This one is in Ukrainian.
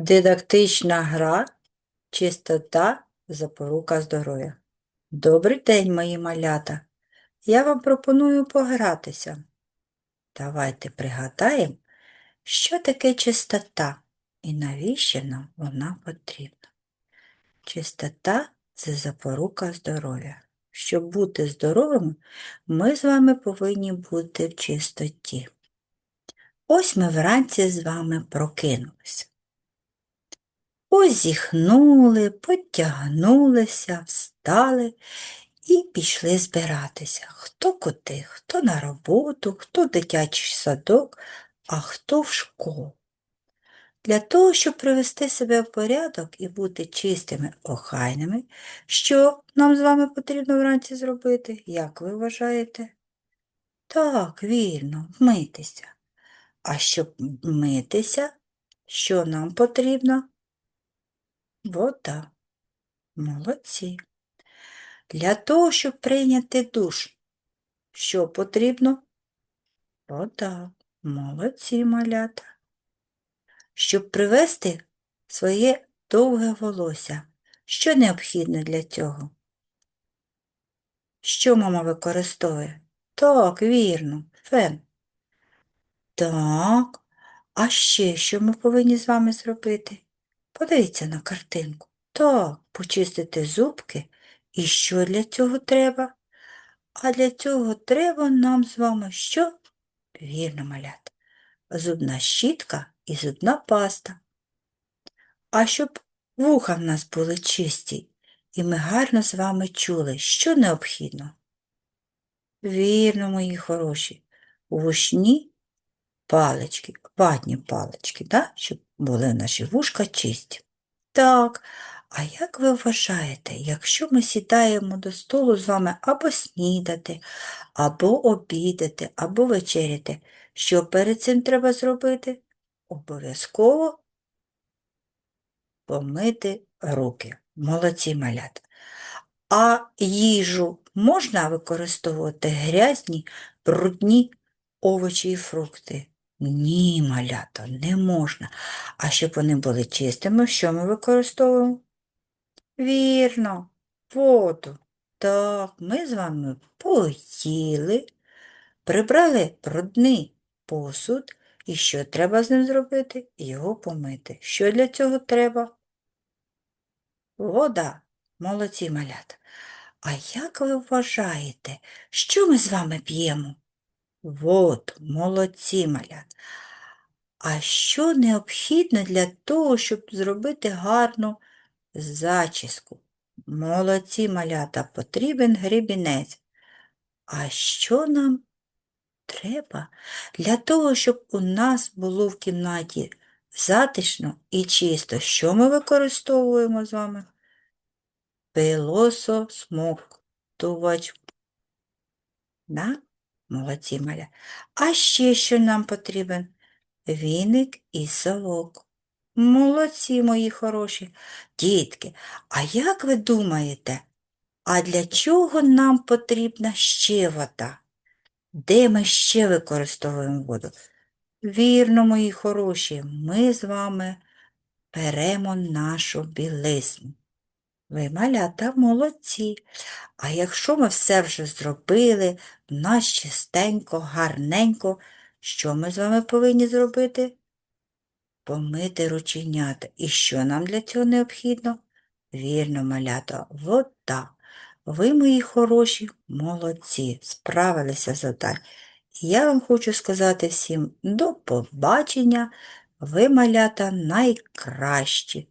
Дидактична гра, чистота, запорука здоров'я. Добрий день, мої малята. Я вам пропоную погратися. Давайте пригадаємо, що таке чистота і навіщо нам вона потрібна. Чистота це запорука здоров'я. Щоб бути здоровими, ми з вами повинні бути в чистоті. Ось ми вранці з вами прокинулися. Позіхнули, потягнулися, встали і пішли збиратися. Хто куди, хто на роботу, хто дитячий садок, а хто в школу. Для того, щоб привести себе в порядок і бути чистими, охайними, що нам з вами потрібно вранці зробити, як ви вважаєте? Так, вірно, вмитися. А щоб митися, що нам потрібно? Вода. Молодці. Для того, щоб прийняти душ, що потрібно? Вода. Молодці малята. Щоб привести своє довге волосся, що необхідно для цього? Що мама використовує? Так, вірно, фен. Так, а ще що ми повинні з вами зробити? Подивіться на картинку. Так, почистити зубки. І що для цього треба? А для цього треба нам з вами що? Вірно, малята. Зубна щітка і зубна паста. А щоб вуха в нас були чисті, і ми гарно з вами чули, що необхідно. Вірно, мої хороші, вушні палички, ватні палички, да? щоб були наші вушка чисті. Так, а як ви вважаєте, якщо ми сідаємо до столу з вами або снідати, або обідати, або вечеряти, що перед цим треба зробити? Обов'язково помити руки. Молодці малята. А їжу можна використовувати грязні, брудні овочі і фрукти? Ні, малята, не можна. А щоб вони були чистими, що ми використовуємо? Вірно, воду. Так, ми з вами поїли, прибрали брудний посуд, і що треба з ним зробити? Його помити. Що для цього треба? Вода. Молодці малята. А як ви вважаєте, що ми з вами п'ємо? Воду, молодці малята. А що необхідно для того, щоб зробити гарну зачіску? Молодці малята, потрібен гребінець. А що нам треба для того, щоб у нас було в кімнаті затишно і чисто? Що ми використовуємо з вами? Пилососмоктувач. Да? Молодці маля. А ще що нам потрібен? Віник і совок. Молодці, мої хороші. Дітки, а як ви думаєте, а для чого нам потрібна ще вода? Де ми ще використовуємо воду? Вірно, мої хороші, ми з вами беремо нашу білизну. Ви, малята, молодці. А якщо ми все вже зробили, в нас чистенько, гарненько, що ми з вами повинні зробити? Помити рученята. І що нам для цього необхідно? Вірно, малята, вода. Ви, мої хороші, молодці, справилися з завдань. І я вам хочу сказати всім до побачення. Ви, малята, найкращі.